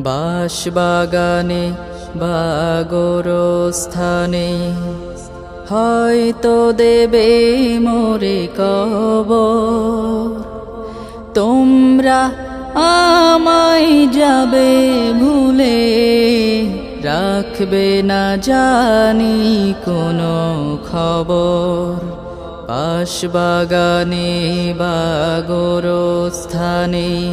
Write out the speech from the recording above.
বাসবাগানে বাগর স্থানে হয়তো দেবে মোরে কব তোমরা আমায় যাবে ভুলে। রাখবে না জানি কোনো খবর। বাসবাগানে বাগর স্থানে